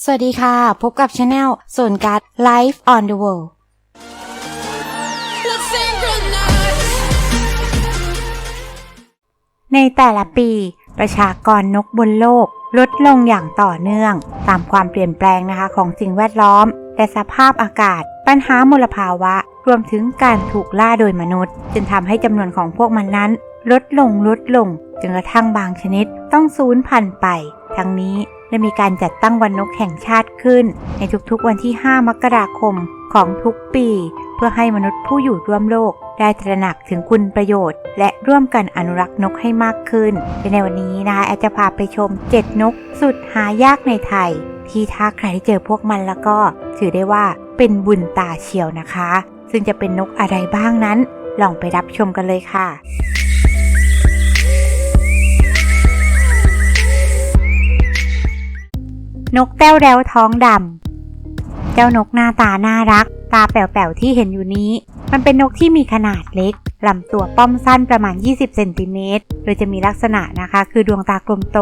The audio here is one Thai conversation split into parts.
สวัสดีค่ะ พบกับช anel ส่วนการ Life on the World ในแต่ละปี ประชากรนกบนโลก ลดลงอย่างต่อเนื่อง ตามความเปลี่ยนแปลงนะคะของสิ่งแวดล้อม และสภาพอากาศ ปัญหามลภาวะ รวมถึงการถูกล่าโดยมนุษย์ จึงทำให้จำนวนของพวกมันนั้น ลดลงลดลงจนกระทั่งบางชนิดต้องสูญพันธุ์ไป ทั้งนี้ ได้มีการจัดตั้งวันนกแห่งชาติขึ้น ในทุกๆวันที่ 5 มกราคมของทุกปี เพื่อให้มนุษย์ผู้อยู่ร่วมโลก ได้ตระหนักถึงคุณประโยชน์ และร่วมกันอนุรักษ์นกให้มากขึ้น ในวันนี้นะคะแอดจะพาไปชม 7 นก สุดหายากในไทย ที่ถ้าใครได้เจอพวกมันแล้วก็ ถือได้ว่าเป็นบุญตาเชียวนะคะ ซึ่งจะเป็นนกอะไรบ้างนั้น ลองไปรับชมกันเลยค่ะ นกแต้วแดวท้องดำ เจ้านกหน้าตาน่ารัก ตาแป๋วๆที่เห็นอยู่นี้ มันเป็นนกที่มีขนาดเล็กลำตัวป้อมสั้นประมาณ 20 เซนติเมตร โดยจะมีลักษณะนะคะ คือดวงตากลมโต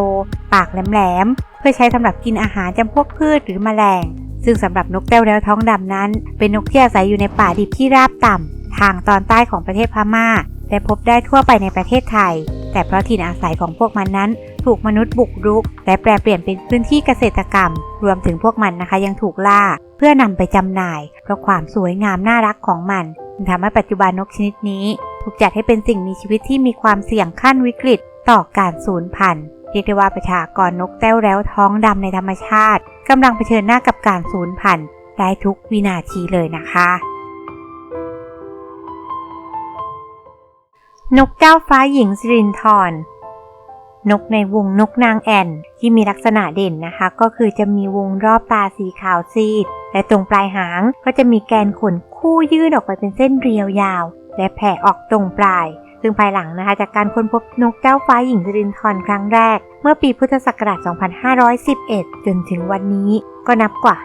ปากแหลมๆ เพื่อใช้สำหรับกินอาหารจำพวกพืชหรือแมลง ซึ่งสำหรับนกแต้วแดวท้องดำนั้น เป็นนกที่อาศัยอยู่ในป่าดิบที่ราบต่ำ ทางตอนใต้ของประเทศพม่าและพบได้ทั่วไปในประเทศไทย แต่เพราะถิ่นอาศัยของพวกมันนั้น ถูกมนุษย์บุกรุก และแปลเปลี่ยนเป็นพื้นที่เกษตรกรรม รวมถึงพวกมันนะคะยังถูกล่า เพื่อนำไปจำหน่าย เพราะความสวยงามน่ารักของมันทำให้ปัจจุบันนกชนิดนี้ ถูกจัดให้เป็นสิ่งมีชีวิตที่มีความเสี่ยงขั้นวิกฤต ต่อการสูญพันธุ์เรียกได้ว่าประชากรนกแต้วแร้วท้องดำในธรรมชาติกำลังเผชิญหน้ากับการสูญพันธุ์ได้ทุกวินาทีเลยนะคะ นกเจ้าฟ้าหญิงสิรินทร นกในวงนกนางแอ่นที่มีลักษณะเด่นนะคะ ก็คือจะมีวงรอบตาสีขาวซีด และตรงปลายหางก็จะมีแกนขนคู่ยื่นออกไปเป็นเส้นเรียวยาว และแผ่ออกตรงปลาย ซึ่งภายหลังนะคะ จากการค้นพบนกเจ้าฟ้าหญิงสรินทรครั้งแรก เมื่อปีพุทธศักราช 2511 จนถึงวันนี้ ก็นับกว่า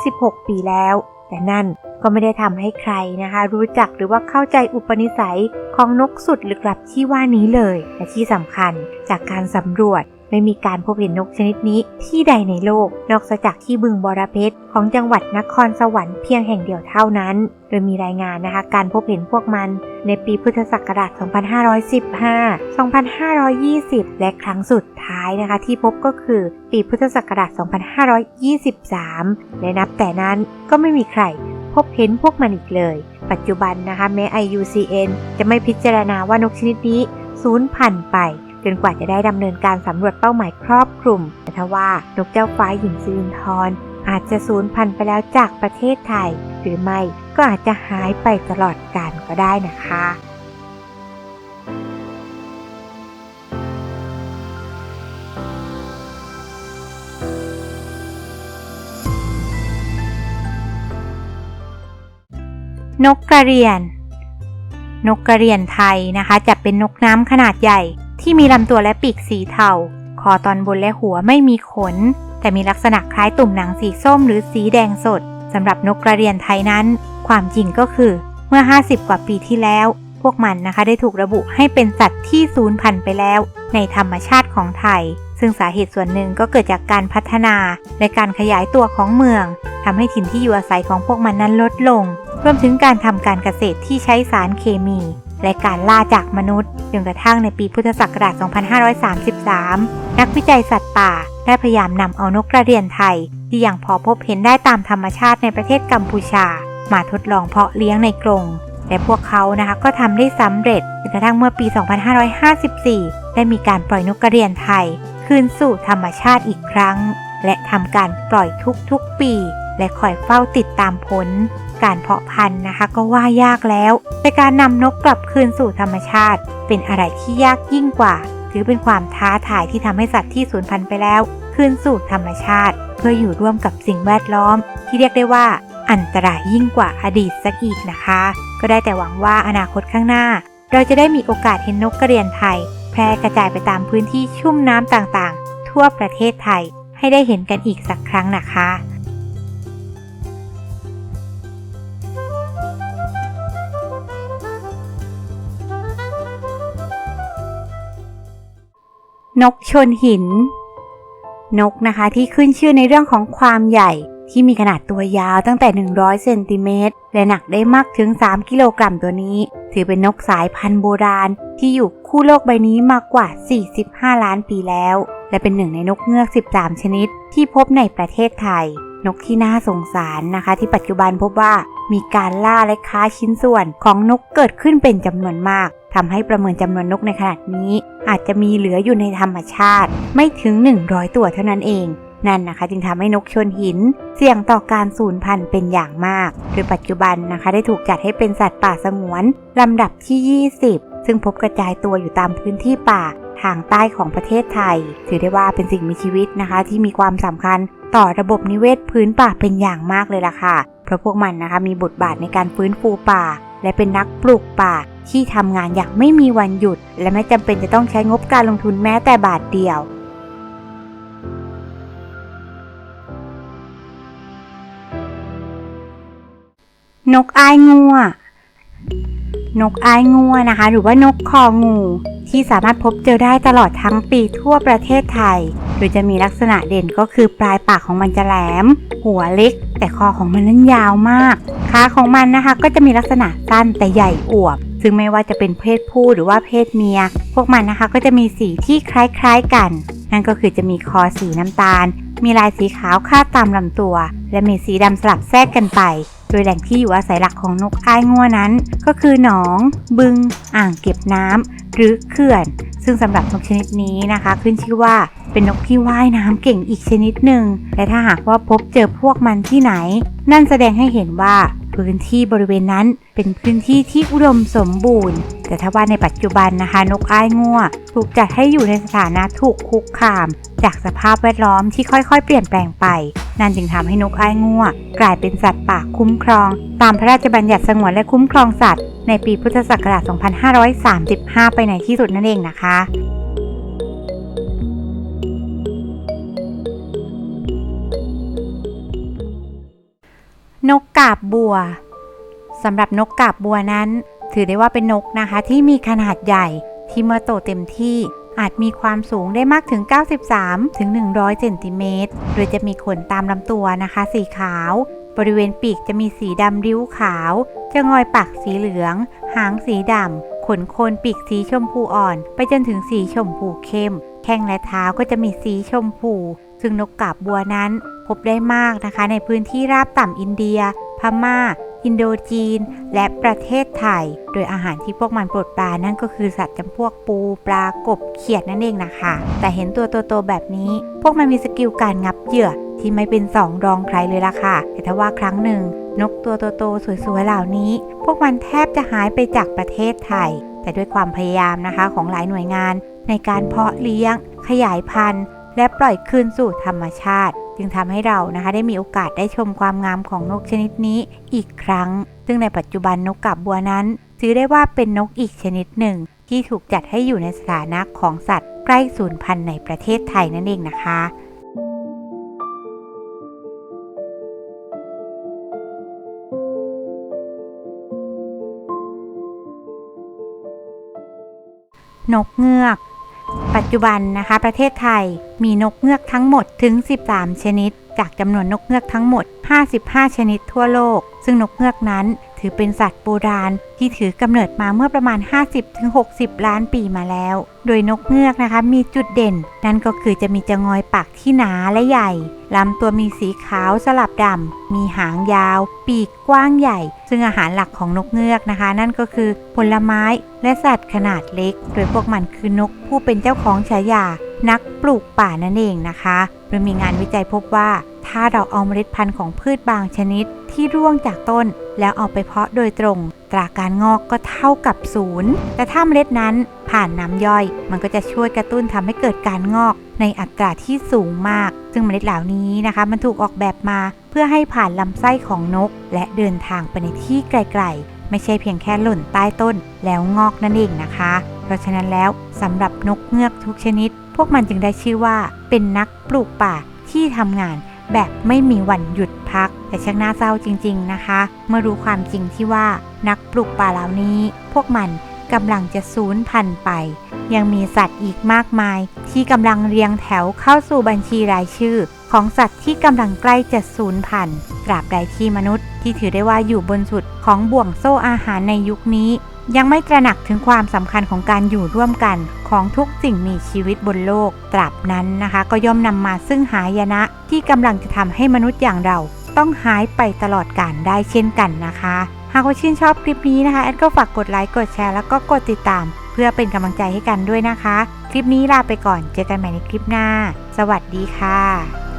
56 ปีแล้ว แต่นั่นก็ไม่ได้ทำให้ใครนะคะ รู้จักหรือว่าเข้าใจอุปนิสัยของนกสุดหรือกลับที่ว่านี้เลย และที่สำคัญจากการสำรวจ ไม่มีการพบเห็นนกชนิดนี้ที่ใดในโลก นอกจากที่บึงบอระเพ็ดของจังหวัดนครสวรรค์เพียงแห่งเดียวเท่านั้น โดยมีรายงานนะคะการพบเห็นพวกมันในปีพุทธศักราช 2515 2520 และครั้งสุดท้ายนะคะ ที่พบก็คือปีพุทธศักราช 2523 และนับแต่นั้นก็ไม่มีใครพบเห็นพวกมันอีกเลย ปัจจุบันนะคะแม้ IUCN จะไม่พิจารณาว่านกชนิดนี้สูญพันธุ์ไป จนกว่าจะได้ดำเนินการสำรวจเป้าหมายครอบคลุมแต่ถ้าว่านกเจ้าฟ้าหญิงซิลินทรอาจจะสูญพันธุ์ไปแล้วจากประเทศไทย หรือไม่ก็อาจจะหายไปตลอดกาลก็ได้นะคะนกกระเรียน นกกระเรียนไทยนะคะ จะเป็นนกน้ำขนาดใหญ่ ที่มีลำตัวและปีกสีเทา คอตอนบนและหัวไม่มีขน แต่มีลักษณะคล้ายตุ่มหนังสีส้มหรือสีแดงสดสำหรับนกกระเรียนไทยนั้น ความจริงก็คือเมื่อ 50 กว่าปีที่แล้ว พวกมันนะคะได้ถูกระบุให้เป็นสัตว์ที่สูญพันธุ์ไปแล้ว ในธรรมชาติของไทย ซึ่งสาเหตุส่วนหนึ่งก็เกิดจากการพัฒนาและการขยายตัวของเมืองทำให้ถิ่นที่อยู่อาศัยของพวกมันนั้นลดลง รวมถึงการทำการเกษตรที่ใช้สารเคมี และการล่าจากมนุษย์จนกระทั่งในปีพุทธศักราช 2533 นักวิจัยสัตว์ป่า ได้พยายามนำเอานกกระเรียนไทย ที่ยังพอพบเห็นได้ตามธรรมชาติในประเทศกัมพูชา มาทดลองเพาะเลี้ยงในกรงและพวกเขานะคะก็ทำได้สำเร็จจนกระทั่งเมื่อปี 2554 ได้มีการปล่อยนกกระเรียนไทย คืนสู่ธรรมชาติอีกครั้ง และทำการปล่อยทุกๆปี และคอยเฝ้าติดตามผล การเพาะพันธุ์นะคะก็ว่ายากแล้ว แต่การนำนกกลับคืนสู่ธรรมชาติ เป็นอะไรที่ยากยิ่งกว่า ถือเป็นความท้าทายที่ทำให้สัตว์ที่สูญพันธุ์ไปแล้ว คืนสู่ธรรมชาติ เพื่ออยู่ร่วมกับสิ่งแวดล้อม ที่เรียกได้ว่าอันตรายยิ่งกว่าอดีตสักอีกนะคะ ก็ได้แต่หวังว่าอนาคตข้างหน้า เราจะได้มีโอกาสเห็นนกกระเรียนไทย แพร่กระจายไปตามพื้นที่ชุ่มน้ำต่างๆ ทั่วประเทศไทย ให้ได้เห็นกันอีกสักครั้งนะคะ นกชนหิน นกนะคะที่ขึ้นชื่อในเรื่องของความใหญ่ที่มีขนาดตัวยาวตั้งแต่ 100 เซนติเมตร และหนักได้มากถึง 3 กิโลกรัมตัวนี้ ถือเป็นนกสายพันธุ์โบราณ ที่อยู่คู่โลกใบนี้มากกว่า 45 ล้านปีแล้ว และเป็นหนึ่งในนกเงือก 13 ชนิด ที่พบในประเทศไทย นกที่น่าสงสารนะคะ ที่ปัจจุบันพบว่ามีการล่าและค้าชิ้นส่วนของนกเกิดขึ้นเป็นจำนวนมากทำให้ประเมินจำนวนนกในขนาดนี้ อาจจะมีเหลืออยู่ในธรรมชาติ ไม่ถึง 100 ตัวเท่านั้นเอง นั่นนะคะ จึงทำให้นกชนหิน เสี่ยงต่อการสูญพันธุ์เป็นอย่างมาก โดยปัจจุบันนะคะ ได้ถูกจัดให้เป็นสัตว์ป่าสงวนลำดับที่ 20 ซึ่งพบกระจายตัวอยู่ตามพื้นที่ป่า ทางใต้ของประเทศไทย ถือได้ว่าเป็นสิ่งมีชีวิตนะคะ ที่มีความสำคัญต่อระบบนิเวศพื้นป่าเป็นอย่างมากเลยล่ะค่ะ เพราะพวกมันนะคะมีบทบาทในการฟื้นฟูป่า และเป็นนักปลูกป่าที่ทำงานอย่างไม่มีวันหยุด และไม่จำเป็นจะต้องใช้งบการลงทุนแม้แต่บาทเดียวนกอายงัว นกอ้ายงัวนะคะ หรือว่านกคองู ที่สามารถพบเจอได้ตลอดทั้งปีทั่วประเทศไทย โดยจะมีลักษณะเด่นก็คือปลายปากของมันจะแหลม หัวเล็ก แต่คอของมันนั้นยาวมากขาของมันนะคะ ก็จะมีลักษณะสั้นแต่ใหญ่อวบ ซึ่งไม่ว่าจะเป็นเพศผู้หรือว่าเพศเมีย พวกมันนะคะก็จะมีสีที่คล้ายๆกัน นั่นก็คือจะมีคอสีน้ำตาล มีลายสีขาวคาดตามลำตัว และมีสีดำสลับแทรกกันไป ดยแหล่งที่อยู่อาศัยหลักของนกอ้ายงัวนั้น ก็คือหนอง บึง อ่างเก็บน้ำหรือเขื่อน ซึ่งสำหรับนกชนิดนี้นะคะ ขึ้นชื่อว่า เป็นนกที่ว่ายน้ำเก่งอีกชนิดหนึ่งและถ้าหากว่าพบเจอพวกมันที่ไหน นั่นแสดงให้เห็นว่าพื้นที่บริเวณนั้นเป็นพื้นที่ที่อุดมสมบูรณ์ แต่ถ้าว่าในปัจจุบันนะคะ นกอ้ายงัวถูกจัดให้อยู่ในสถานะถูกคุกคาม จากสภาพแวดล้อมที่ค่อยๆ เปลี่ยนแปลงไป นั่นจึงทำให้นกอ้ายงัวกลายเป็นสัตว์ป่าคุ้มครอง ตามพระราชบัญญัติสงวนและคุ้มครองสัตว์ ในปีพุทธศักราช 2535 ไปในที่สุดนั่นเองนะคะ นกกาบบัวสำหรับนกกาบบัวนั้น ถือได้ว่าเป็นนกนะคะที่มีขนาดใหญ่ที่เมื่อโตเต็มที่อาจมีความสูงได้มากถึง 93 ถึง 100 เซนติเมตร โดยจะมีขนตามลำตัวนะคะ สีขาว บริเวณปีกจะมีสีดำริ้วขาว จะงอยปากสีเหลือง หางสีดำ ขนโคนปีกสีชมพูอ่อน ไปจนถึงสีชมพูเข้ม แข้งและเท้าก็จะมีสีชมพู ซึ่งนกกาบบัวนั้นพบได้มากนะคะ ในพื้นที่ราบต่ำอินเดีย พม่า อินโดจีน และประเทศไทย โดยอาหารที่พวกมันปรดปรานนั่นก็คือสัตว์จำพวกปู ปลากบเขียดนั่นเองนะคะ แต่เห็นตัวโตๆแบบนี้ พวกมันมีสกิลการงับเหยื่อที่ไม่เป็นสองรองใครเลยล่ะค่ะ แต่ถ้าว่าครั้งหนึ่ง นกตัวโตๆสวยๆเหล่านี้ พวกมันแทบจะหายไปจากประเทศไทย แต่ด้วยความพยายามนะคะของหลายหน่วยงาน ในการเพาะเลี้ยง ขยายพันธุ์ และปล่อยคืนสู่ธรรมชาติ จึงทำให้เรานะคะได้มีโอกาสได้ชมความงามของนกชนิดนี้อีกครั้ง ซึ่งในปัจจุบันนกกาบบัวนั้น ถือได้ว่าเป็นนกอีกชนิดหนึ่ง ที่ถูกจัดให้อยู่ในสถานะของสัตว์ใกล้สูญพันธุ์ในประเทศไทยนั่นเองนะคะนกเงือก ปัจจุบันนะคะประเทศไทยมีนกเงือกทั้งหมดถึง 13 ชนิด จากจำนวนนกเงือกทั้งหมด 55 ชนิดทั่วโลก ซึ่งนกเงือกนั้น ถือเป็นสัตว์โบราณ ที่ถือกำเนิดมาเมื่อประมาณ 50-60 ล้านปีมาแล้ว โดยนกเงือกนะคะมีจุดเด่น นั่นก็คือจะมีจงอยปากที่หนาและใหญ่ลำตัวมีสีขาวสลับดำ มีหางยาว ปีกกว้างใหญ่ ซึ่งอาหารหลักของนกเงือกนะคะ นั่นก็คือผลไม้และสัตว์ขนาดเล็ก โดยพวกมันคือนกผู้เป็นเจ้าของฉายา นักปลูกป่านั่นเองนะคะโดยมีงานวิจัยพบว่า ถ้าเราเอาเมล็ดพันธุ์ของพืชบางชนิดที่ร่วงจากต้น แล้วเอาไปเพาะโดยตรง ตราการงอกก็เท่ากับศูนย์แต่ถ้าเมล็ดนั้นผ่านน้ำย่อย มันก็จะช่วยกระตุ้นทำให้เกิดการงอกในอัตราที่สูงมาก ซึ่งเมล็ดเหล่านี้นะคะ มันถูกออกแบบมาเพื่อให้ผ่านลำไส้ของนก และเดินทางไปในที่ไกลๆ ไม่ใช่เพียงแค่หล่นใต้ต้น แล้วงอกนั่นเองนะคะ เพราะฉะนั้นแล้วสำหรับนกเงือกทุกชนิด พวกมันจึงได้ชื่อว่า เป็นนักปลูกป่าที่ทำงาน แบบไม่มีวันหยุดพัก แต่ช่างน่าเศร้าจริง ๆนะคะ เมื่อรู้ความจริงที่ว่านักปลูกป่าเหล่านี้ พวกมันกำลังจะสูญพันธุ์ไป ยังมีสัตว์อีกมากมาย ที่กำลังเรียงแถวเข้าสู่บัญชีรายชื่อ ของสัตว์ที่กำลังใกล้จะสูญพันธุ์ตราบใดที่มนุษย์ ที่ถือได้ว่าอยู่บนสุดของบ่วงโซ่อาหารในยุคนี้ ยังไม่ตระหนักถึงความสำคัญของการอยู่ร่วมกันของทุกสิ่งมีชีวิตบนโลก ตราบนั้นนะคะ ก็ย่อมนำมาซึ่งหายนะ ที่กำลังจะทำให้มนุษย์อย่างเรา ต้องหายไปตลอดกาลได้เช่นกันนะคะ หากว่าชื่นชอบคลิปนี้นะคะแอดก็ฝากกดไลค์กดแชร์แล้วก็กดติดตาม เพื่อเป็นกำลังใจให้กันด้วยนะคะ คลิปนี้ลาไปก่อนเจอกันใหม่ในคลิปหน้า สวัสดีค่ะ